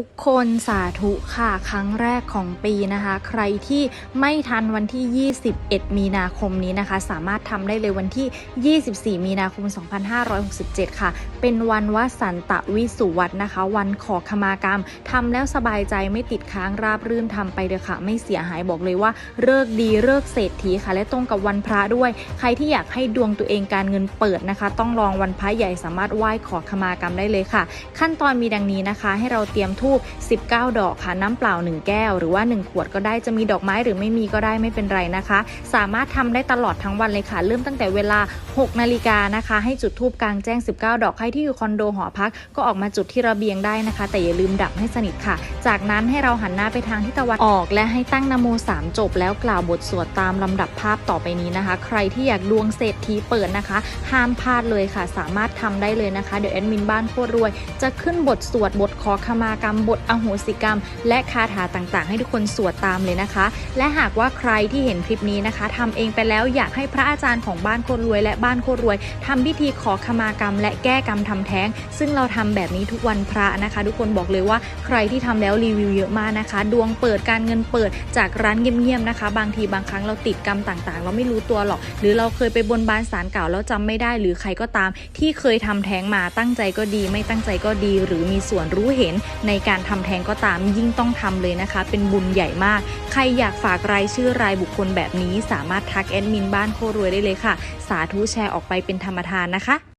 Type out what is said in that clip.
ทุกคนสาธุค่ะ ครั้งแรกของปีนะคะ ใครที่ไม่ทันวันที่ 21 มีนาคมนี้นะคะ สามารถทำได้เลยวันที่ 24 มีนาคม 2567 ค่ะ เป็นวันวสันตะวิสุวัตนะคะ วันขอขมากรรมทำแล้วสบายใจไม่ติดค้างราบรื่นทำไปเถอะค่ะ ไม่เสียหายบอกเลยว่าเลิกดีเลิกเศรษฐีค่ะ และตรงกับวันพระด้วย ใครที่อยากให้ดวงตัวเองการเงินเปิดนะคะ ต้องลองวันพระใหญ่สามารถไหว้ขอขมากรรมได้เลยค่ะ ขั้นตอนมีดังนี้นะคะ ให้เราเตรียมทูบ19 ดอกค่ะน้ำเปล่า 1 แก้ว หรือว่า 1 ขวดก็ได้จะมีดอกไม้หรือไม่มีก็ได้ไม่เป็นไรนะคะ สามารถทำได้ตลอดทั้งวันเลยค่ะ เริ่มตั้งแต่เวลา 6 นาฬิกานะคะ ให้จุดทูบกลางแจ้ง 19 ดอกใครที่อยู่คอนโดหอพัก ก็ออกมาจุดที่ระเบียงได้นะคะ แต่อย่าลืมดับให้สนิทค่ะ จากนั้นให้เราหันหน้าไปทางทิศตะวันออก และให้ตั้งนโม3จบ แล้วกล่าวบทสวดตามลำดับภาพต่อไปนี้นะคะ ใครที่อยากดวงเศรษฐีเปิดนะคะ ห้ามพลาดเลยค่ะ สามารถทำได้เลยนะคะเดี๋ยวแอดมินบ้านโคตรรวย จะขึ้นบทสวดบทขอขมากรรมบทอโหสิกรรม และคาถาต่างๆ ให้ทุกคนสวดตามเลยนะคะ และหากว่าใครที่เห็นคลิปนี้นะคะทำเองไปแล้วอยากให้พระอาจารย์ของบ้านโคตรรวย และบ้านโคตรรวยทำพิธีขอขมากรรม และแก้กรรมทำแท้ง ซึ่งเราทำแบบนี้ทุกวันพระนะคะ ทุกคนบอกเลยว่าใครที่ทำแล้วรีวิวเยอะมากนะคะ ดวงเปิดการเงินเปิดจากร้านเงียบๆนะคะ บางทีบางครั้งเราติดกรรมต่างๆ เราไม่รู้ตัวหรอก หรือเราเคยไปบนบานสารเก่าแล้วจำไม่ได้ หรือใครก็ตาม ที่เคยทำแท้งมาตั้งใจก็ดี ไม่ตั้งใจก็ดี หรือมีส่วนรู้เห็นในการทำแท้งก็ตามยิ่งต้องทำเลยนะคะ เป็นบุญใหญ่มาก ใครอยากฝากรายชื่อรายบุคคลแบบนี้ สามารถทักแอดมินบ้านโครวยได้เลยค่ะ สาธุแชร์ออกไปเป็นธรรมทานนะคะ